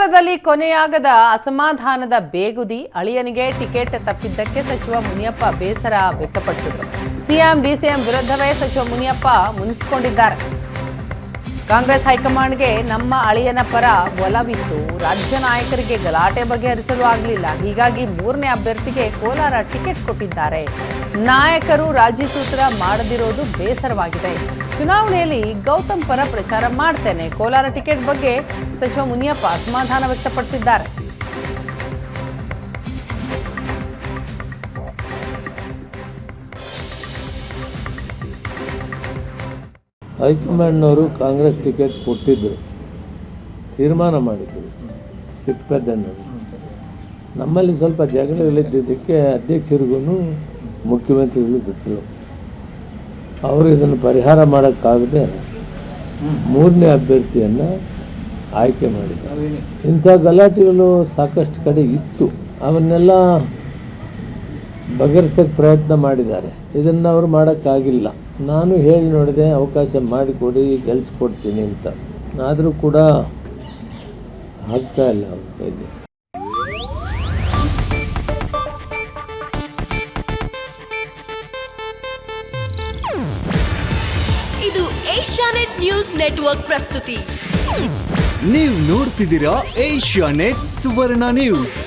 ಕೋಲಾರದಲ್ಲಿ ಕೊನೆಯಾಗದ ಅಸಮಾಧಾನದ ಬೇಗುದಿ, ಅಳಿಯನಿಗೆ ಟಿಕೆಟ್ ತಪ್ಪಿದ್ದಕ್ಕೆ ಸಚಿವ ಮುನಿಯಪ್ಪ ಬೇಸರ ವ್ಯಕ್ತಪಡಿಸಿದರು. ಸಿಎಂ, ಡಿಸಿಎಂ ವಿರುದ್ಧವೇ ಸಚಿವ ಮುನಿಯಪ್ಪ ಮುನಿಸಿಕೊಂಡಿದ್ದಾರೆ. ಕಾಂಗ್ರೆಸ್ ಹೈಕಮಾಂಡ್ಗೆ ನಮ್ಮ ಅಳಿಯನ ಪರ ಒಲವಿತ್ತು. ರಾಜ್ಯ ನಾಯಕರಿಗೆ ಗಲಾಟೆ ಬಗೆಹರಿಸಲು ಆಗಲಿಲ್ಲ. ಹೀಗಾಗಿ ಮೂರನೇ ಅಭ್ಯರ್ಥಿಗೆ ಕೋಲಾರ ಟಿಕೆಟ್ ಕೊಟ್ಟಿದ್ದಾರೆ. ನಾಯಕರು ರಾಜಿ ಸೂತ್ರ ಮಾಡದಿರೋದು ಬೇಸರವಾಗಿದೆ. ಚುನಾವಣೆಯಲ್ಲಿ ಗೌತಮ್ ಪರ ಪ್ರಚಾರ ಮಾಡ್ತೇನೆ. ಕೋಲಾರ ಟಿಕೆಟ್ ಬಗ್ಗೆ ಸಚಿವ ಮುನಿಯಪ್ಪ ಅಸಮಾಧಾನ ವ್ಯಕ್ತಪಡಿಸಿದ್ದಾರೆ. ಹೈಕಮಾಂಡ್ನವರು ಕಾಂಗ್ರೆಸ್ ಟಿಕೆಟ್ ಕೊಟ್ಟಿದ್ದರು ತೀರ್ಮಾನ ಮಾಡಿದ್ದರು ಚಿಕ್ಕಪೆದ್ದಣ್ಣವರು ನಮ್ಮಲ್ಲಿ ಸ್ವಲ್ಪ ಜಗಳಗಳಿದ್ದಿದ್ದಕ್ಕೆ ಅಧ್ಯಕ್ಷರಿಗೂ ಮುಖ್ಯಮಂತ್ರಿಗಳು ಬಿಟ್ಟರು ಅವರು ಇದನ್ನು ಪರಿಹಾರ ಮಾಡೋಕ್ಕಾಗದೆ ಮೂರನೇ ಅಭ್ಯರ್ಥಿಯನ್ನು ಆಯ್ಕೆ ಮಾಡಿದ್ದಾರೆ ಇಂಥ ಗಲಾಟೆಗಳು ಸಾಕಷ್ಟು ಕಡೆ ಇತ್ತು. ಅವನ್ನೆಲ್ಲ ಬಗೆಹರಿಸೋಕ್ಕೆ ಪ್ರಯತ್ನ ಮಾಡಿದ್ದಾರೆ. ಇದನ್ನು ಅವರು ಮಾಡೋಕ್ಕಾಗಿಲ್ಲ. ನಾನು ಹೇಳಿ ನೋಡಿದೆ ಅವಕಾಶ ಮಾಡಿಕೊಡಿ ಗೆಲ್ಸ್ಕೊಡ್ತೀನಿ ಅಂತ. ಆದರೂ ಕೂಡ ಆಗ್ತಾ ಇಲ್ಲ ಅವ್ರ ಕೈಲಿ. ಇದು ಏಷ್ಯಾನೆಟ್ ನ್ಯೂಸ್ ನೆಟ್ವರ್ಕ್ ಪ್ರಸ್ತುತಿ. ನೀವು ನೋಡ್ತಿದ್ದೀರಾ ಏಷ್ಯಾನೆಟ್ ಸುವರ್ಣ ನ್ಯೂಸ್.